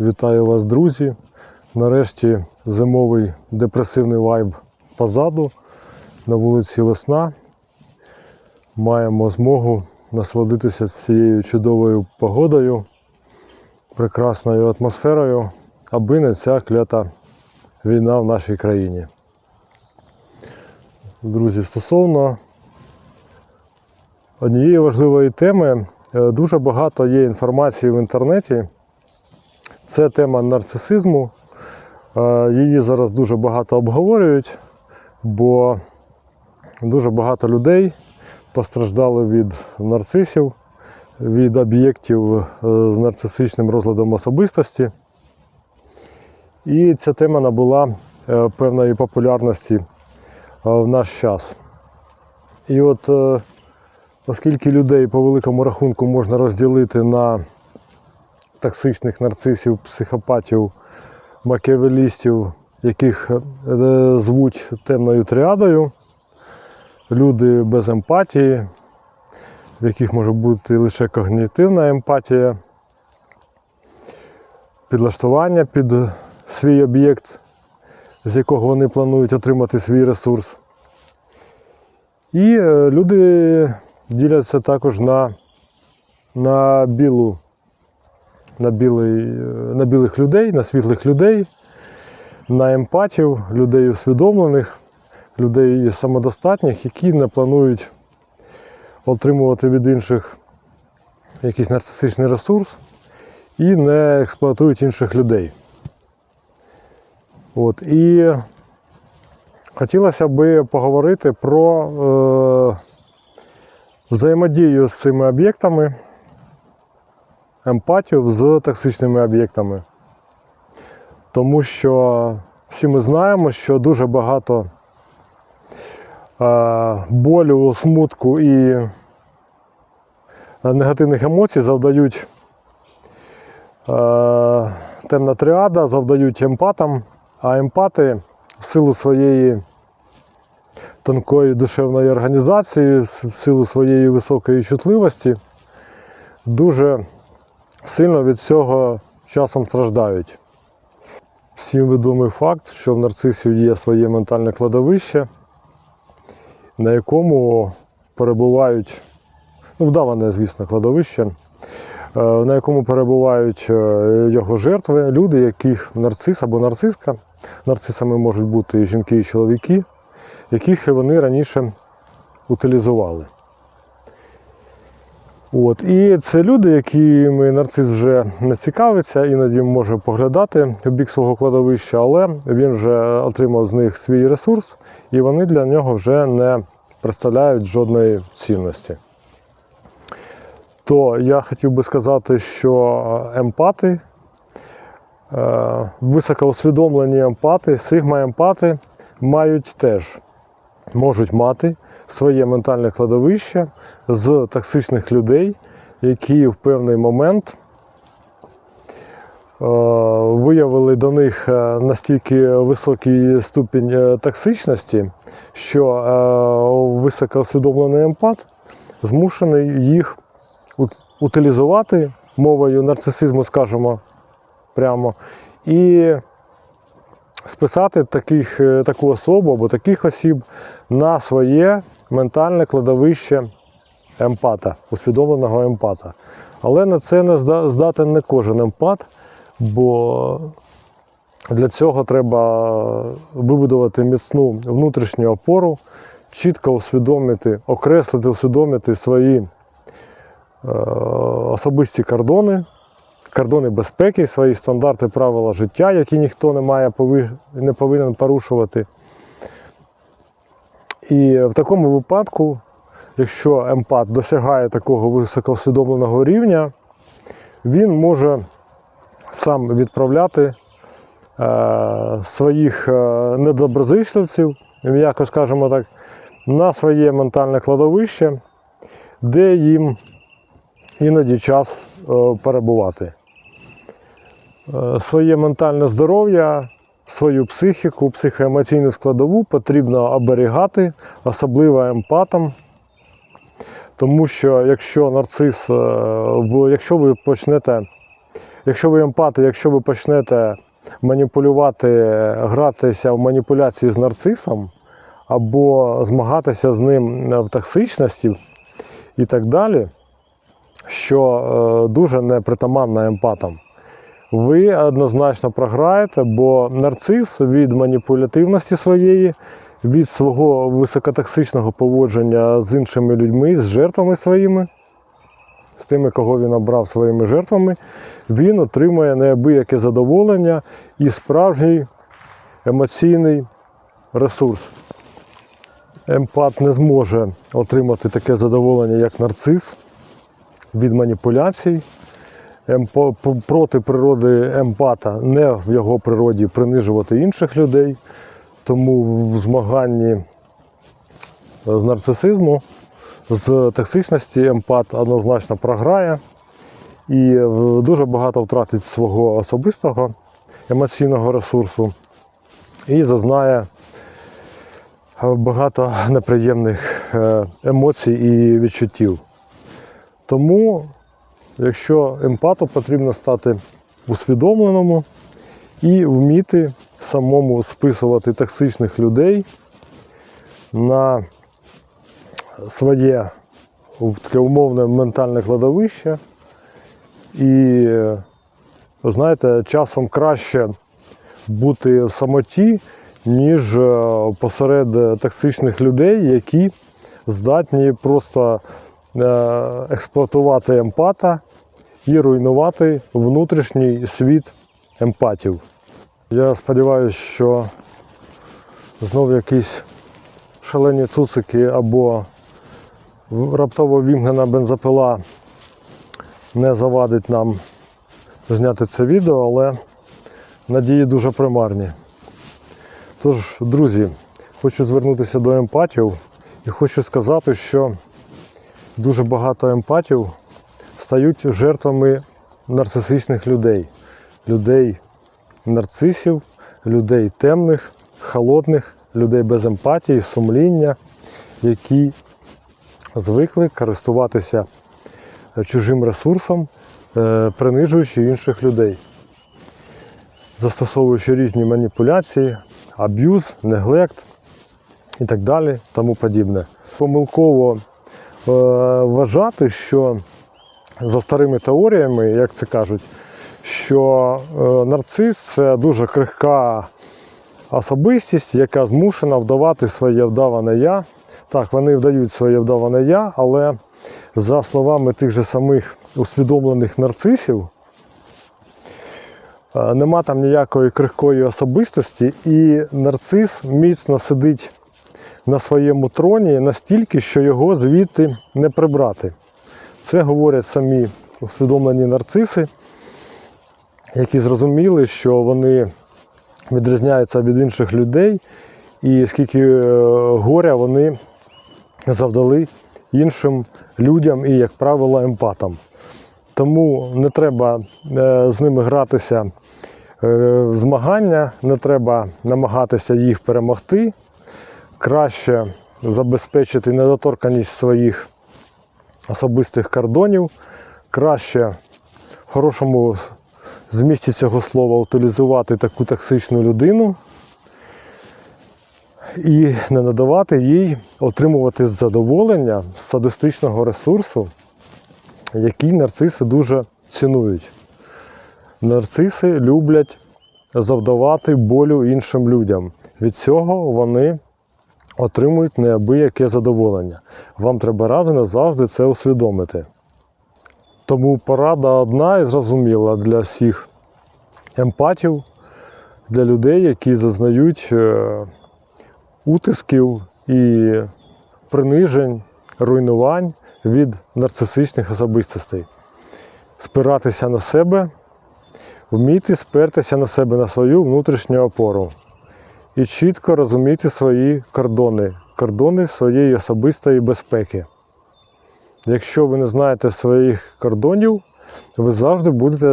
Вітаю вас, друзі. Нарешті зимовий депресивний вайб позаду. На вулиці весна. Маємо змогу насолодитися цією чудовою погодою, прекрасною атмосферою, аби не ця клята війна в нашій країні. Друзі, стосовно однієї важливої теми, е, дуже багато є інформації в інтернеті. Це тема нарцисизму. Е, Її зараз дуже багато обговорюють, бо дуже багато людей постраждали від нарцисів, від об'єктів е, з нарцисичним розладом особистості. І ця тема набула е, певної популярності в наш час. І от оскільки людей по великому рахунку можна розділити на токсичних нарцисів, психопатів, макіавелістів, яких е, звуть темною тріадою, люди без емпатії, в яких може бути лише когнітивна емпатія, підлаштування під свій об'єкт, з якого вони планують отримати свій ресурс. І е, люди діляться також на, на білу на, білий, на білих людей, на світлих людей, на емпатів, людей усвідомлених, людей самодостатніх, які не планують отримувати від інших якийсь нарцисичний ресурс і не експлуатують інших людей. От, і хотілося би поговорити про е, взаємодію з цими об'єктами емпатію з токсичними об'єктами. Тому що всі ми знаємо, що дуже багато е, болю, смутку і негативних емоцій завдають е, темна тріада, завдають емпатам, а емпати в силу своєї тонкої душевної організації, в силу своєї високої чутливості, дуже сильно від цього часом страждають. Всім відомий факт, що в нарцисів є своє ментальне кладовище, на якому перебувають, ну, вдаване, звісно, кладовище, е, на якому перебувають е, його жертви, люди, яких нарцис або нарциска, нарцисами можуть бути і жінки, і чоловіки, яких вони раніше утилізували. От. І це люди, якими нарцис вже не цікавиться, іноді може поглядати в бік свого кладовища, але він вже отримав з них свій ресурс, і вони для нього вже не представляють жодної цінності. То я хотів би сказати, що емпати, е, високоусвідомлені емпати, сигма-емпати мають теж можуть мати своє ментальне кладовище з токсичних людей, які в певний момент е, виявили до них е, настільки високий ступінь е, токсичності, що високоусвідомлений емпат змушений їх утилізувати мовою нарцисизму, скажімо прямо, і списати таких, е, таку особу або таких осіб на своє ментальне кладовище емпата, усвідомленого емпата. Але на це не зда- здатен не кожен емпат, бо для цього треба вибудувати міцну внутрішню опору, чітко усвідомити, окреслити, усвідомити свої е, особисті кордони, кордони безпеки, свої стандарти правила життя, які ніхто не має не повинен порушувати. І в такому випадку, якщо емпат досягає такого високоусвідомленого рівня, він може сам відправляти е, своїх е, недоброзичливців, м'яко скажемо так, на своє ментальне кладовище, де їм іноді час е, перебувати. Е, Своє ментальне здоров'я, свою психіку, психоемоційну складову потрібно оберігати, особливо емпатам. Тому що якщо нарцис, е, якщо ви почнете якщо ви емпати, якщо ви почнете маніпулювати, гратися в маніпуляції з нарцисом, або змагатися з ним в токсичності і так далі, що е, дуже непритаманно емпатам, ви однозначно програєте, бо нарцис від маніпулятивності своєї, від свого високотоксичного поводження з іншими людьми, з жертвами своїми, з тими, кого він обрав своїми жертвами, він отримує неабияке задоволення і справжній емоційний ресурс. Емпат не зможе отримати таке задоволення, як нарцис від маніпуляцій. П- проти природи емпата не в його природі принижувати інших людей. Тому в змаганні з нарцисизму, з токсичності емпат однозначно програє і е, дуже багато втратить свого особистого емоційного ресурсу і зазнає е, багато неприємних е, емоцій і відчуттів. Тому, якщо емпату потрібно стати усвідомленому і вміти самому списувати токсичних людей на своє таке умовне ментальне кладовище. І, знаєте, часом краще бути в самоті, ніж е, посеред токсичних людей, які здатні просто е, експлуатувати емпата і руйнувати внутрішній світ емпатів. Я сподіваюся, що знов якісь шалені цуцики або раптово вімкнена бензопила не завадить нам зняти це відео, але надії дуже примарні. Тож, друзі, хочу звернутися до емпатів і хочу сказати, що дуже багато емпатів стають жертвами нарцисичних людей, людей нарцисів, людей темних, холодних, людей без емпатії, сумління, які звикли користуватися чужим ресурсом, е, принижуючи інших людей, застосовуючи різні маніпуляції, аб'юз, неглект і так далі, тому подібне. Помилково е, вважати, що за старими теоріями, як це кажуть, що е, нарцис це дуже крихка особистість, яка змушена вдавати своє вдаване я. Так, вони вдають своє вдаване я, але за словами тих же самих усвідомлених нарцисів, е, нема там ніякої крихкої особистості, і нарцис міцно сидить на своєму троні настільки, що його звідти не прибрати. Це говорять самі усвідомлені нарциси, які зрозуміли, що вони відрізняються від інших людей, і скільки е, горя вони завдали іншим людям і, як правило, емпатам. Тому не треба е, з ними гратися е, в змагання, не треба намагатися їх перемогти. Краще забезпечити недоторканість своїх особистих кордонів, краще в хорошому змісті цього слова утилізувати таку токсичну людину і не надавати їй отримувати задоволення з садистичного ресурсу, який нарциси дуже цінують. Нарциси люблять завдавати болю іншим людям. Від цього вони отримують неабияке задоволення. Вам треба раз і назавжди це усвідомити. Тому порада одна і зрозуміла для всіх емпатів, для людей, які зазнають е, утисків і принижень, руйнувань від нарцисичних особистостей. Спиратися на себе, вміти спертися на себе, на свою внутрішню опору і чітко розуміти свої кордони, кордони своєї особистої безпеки. Якщо ви не знаєте своїх кордонів, ви завжди будете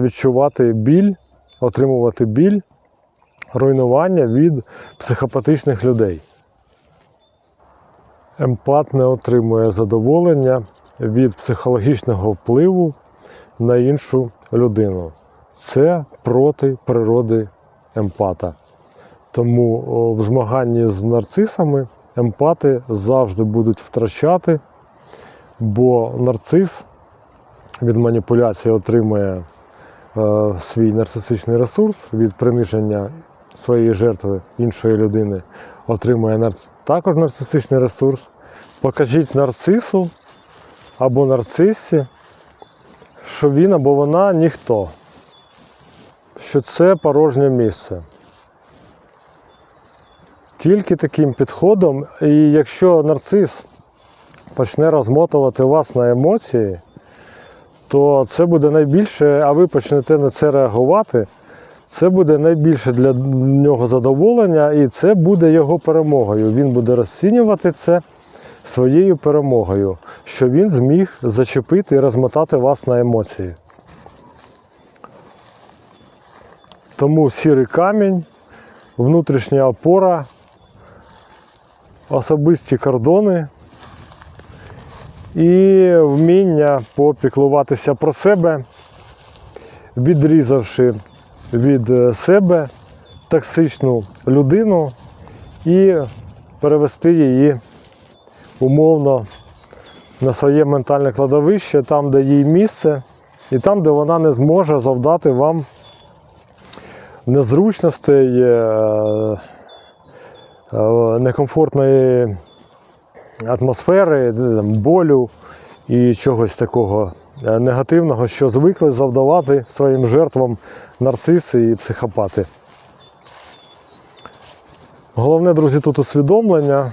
відчувати біль, отримувати біль, руйнування від психопатичних людей. Емпат не отримує задоволення від психологічного впливу, на іншу людину. Це проти природи емпата. Тому в змаганні з нарцисами емпати завжди будуть втрачати, бо нарцис від маніпуляції отримує е, свій нарцисичний ресурс від приниження своєї жертви іншої людини, отримує також нарцисичний ресурс. Покажіть нарцису або нарцисі, що він або вона ніхто, що це порожнє місце. Тільки таким підходом, і якщо нарцис почне розмотувати вас на емоції, то це буде найбільше, а ви почнете на це реагувати, це буде найбільше для нього задоволення, і це буде його перемогою. Він буде розцінювати це своєю перемогою, що він зміг зачепити і розмотати вас на емоції. Тому сірий камінь, внутрішня опора, особисті кордони і вміння попіклуватися про себе, відрізавши від е, себе токсичну людину і перевести її умовно на своє ментальне кладовище, там, де їй місце, і там, де вона не зможе завдати вам незручностей, е, некомфортної атмосфери, болю і чогось такого е, негативного, що звикли завдавати своїм жертвам нарциси і психопати. Головне, друзі, тут усвідомлення,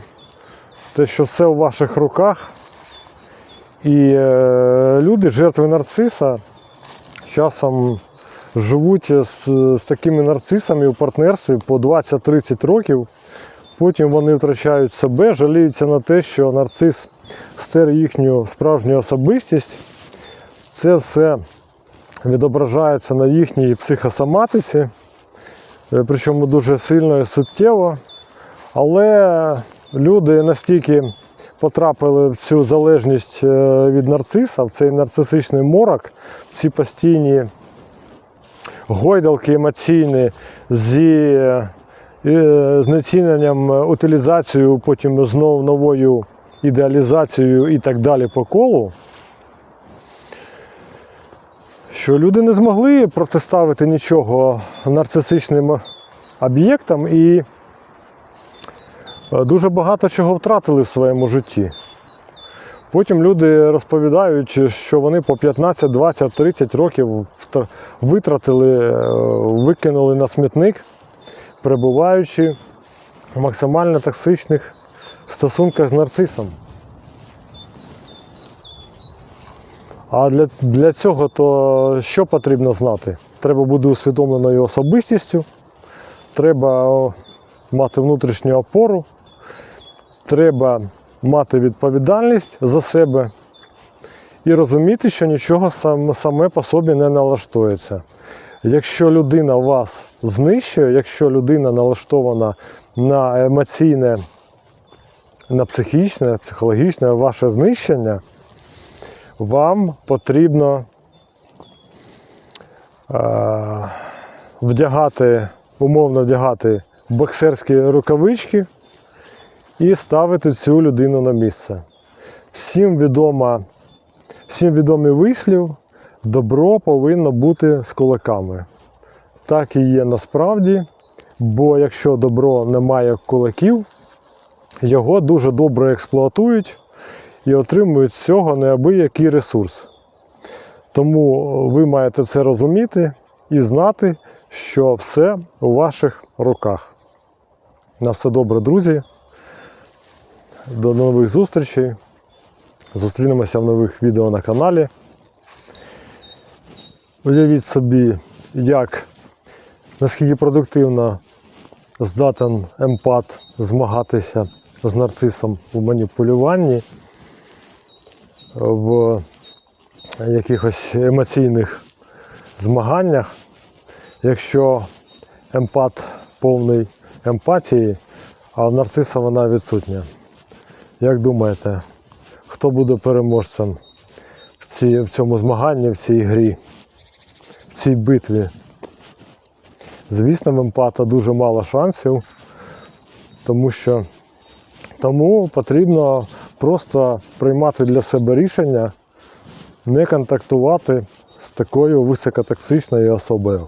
те, що все у ваших руках. І е, люди, жертви нарциса, часом живуть з, з такими нарцисами у партнерстві по 20-30 років. Потім вони втрачають себе, жаліються на те, що нарцис стер їхню справжню особистість. Це все відображається на їхній психосоматиці, е, причому дуже сильно і суттєво. Але люди настільки потрапили в цю залежність е, від нарциса, в цей нарцисичний морок, ці постійні гойдалки емоційні зі е, знеціненням, е, утилізацією, потім знову новою ідеалізацією і так далі по колу. Що люди не змогли протиставити нічого нарцисичним об'єктам і е, дуже багато чого втратили в своєму житті. Потім люди розповідають, що вони по 15, 20, 30 років витратили, викинули на смітник, перебуваючи в максимально токсичних стосунках з нарцисом. А для, для цього то що потрібно знати? Треба бути усвідомленою особистістю, треба мати внутрішню опору, треба мати відповідальність за себе і розуміти, що нічого сам, саме по собі не налаштується. Якщо людина вас знищує, якщо людина налаштована на емоційне, на психічне, психологічне ваше знищення, вам потрібно е, вдягати, умовно вдягати боксерські рукавички і ставити цю людину на місце. Всім відома, всім відомий вислів, добро повинно бути з кулаками. Так і є насправді, бо якщо добро не має кулаків, його дуже добре експлуатують і отримують з цього неабиякий ресурс. Тому ви маєте це розуміти і знати, що все у ваших руках. На все добре, друзі. До нових зустрічей. Зустрінемося в нових відео на каналі. Уявіть собі, як наскільки продуктивно здатен емпат змагатися з нарцисом у маніпулюванні в якихось емоційних змаганнях. Якщо емпат повний емпатії, а в нарциса вона відсутня. Як думаєте, хто буде переможцем в цьому змаганні, в цій грі, цій битві. Звісно, в емпата дуже мало шансів, тому що тому потрібно просто приймати для себе рішення не контактувати з такою високотоксичною особою.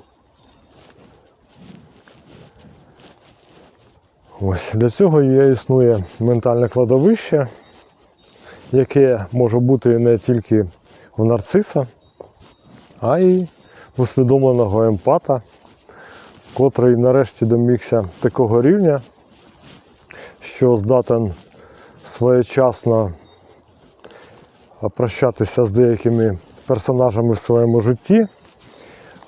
Ось для цього і існує ментальне кладовище, яке може бути не тільки у нарциса, а й усвідомленого емпата, котрий нарешті домігся такого рівня, що здатен своєчасно прощатися з деякими персонажами в своєму житті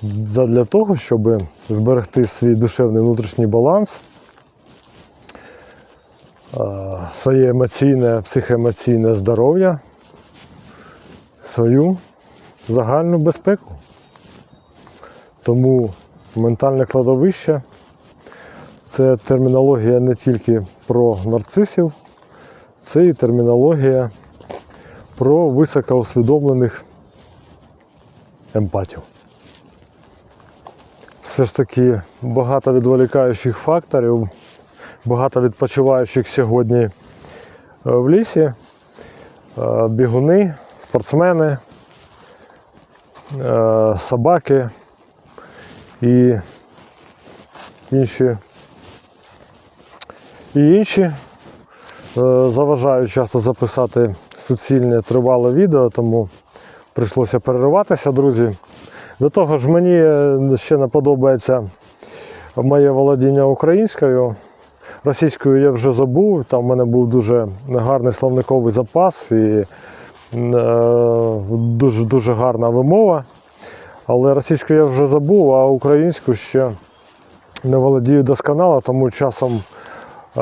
для того, щоб зберегти свій душевний внутрішній баланс, своє емоційне, психоемоційне здоров'я, свою загальну безпеку. Тому ментальне кладовище це термінологія не тільки про нарцисів, це і термінологія про високоусвідомлених емпатів. Все ж таки багато відволікаючих факторів, багато відпочиваючих сьогодні е, в лісі, е, бігуни, спортсмени, е, собаки і інші, і інші е, заважають часто записати суцільне тривале відео, тому прийшлося перериватися, друзі. До того ж, мені е, ще не подобається моє володіння українською. Російською я вже забув, там в мене був дуже гарний словниковий запас і е, дуже, дуже гарна вимова. Але російську я вже забув, а українську ще не володію досконало, тому часом е,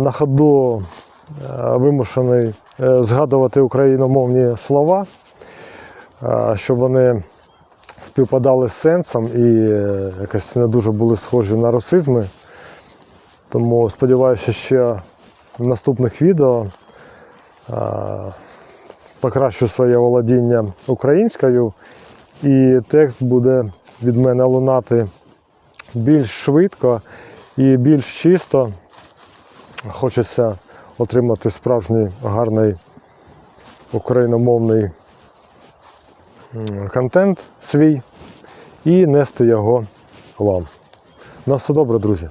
на ходу е, вимушений е, згадувати україномовні слова, щоб вони співпадали з сенсом і якось не дуже були схожі на русизми. Тому сподіваюся, ще в наступних відео покращу своє володіння українською, і текст буде від мене лунати більш швидко і більш чисто. Хочеться отримати справжній гарний україномовний контент свій і нести його вам. На все добре, друзі.